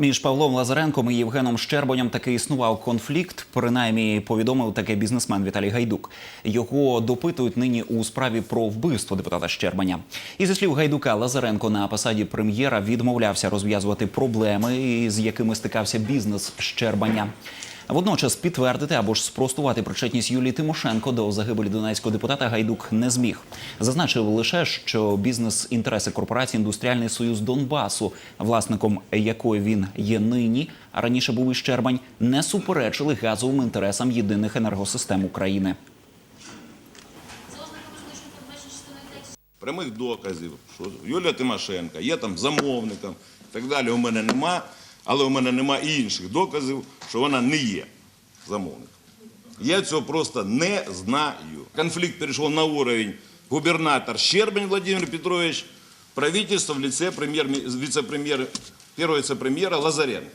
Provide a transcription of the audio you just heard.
Між Павлом Лазаренком і Євгеном Щербонем таки існував конфлікт. Принаймні повідомив таке бізнесмен Віталій Гайдук. Його допитують нині у справі про вбивство депутата Щербаня. І зі слів Гайдука, Лазаренко на посаді прем'єра відмовлявся розв'язувати проблеми, з якими стикався бізнес Щербаня. Водночас підтвердити або ж спростувати причетність Юлії Тимошенко до загибелі донецького депутата Гайдук не зміг. Зазначив лише, що бізнес-інтереси корпорації Індустріальний союз Донбасу, власником якої він є нині, а раніше був і Щербань, не суперечили газовим інтересам єдиних енергосистем України. прямих доказів, що Юлія Тимошенко є там замовником так далі. У мене нема, але у мене нема і інших доказів, що вона не є замовником. Я цього просто не знаю. Конфлікт перейшов на уровень губернатор Щербань Владимир Петрович, правительство в лице віце-прем'єра Лазаренко.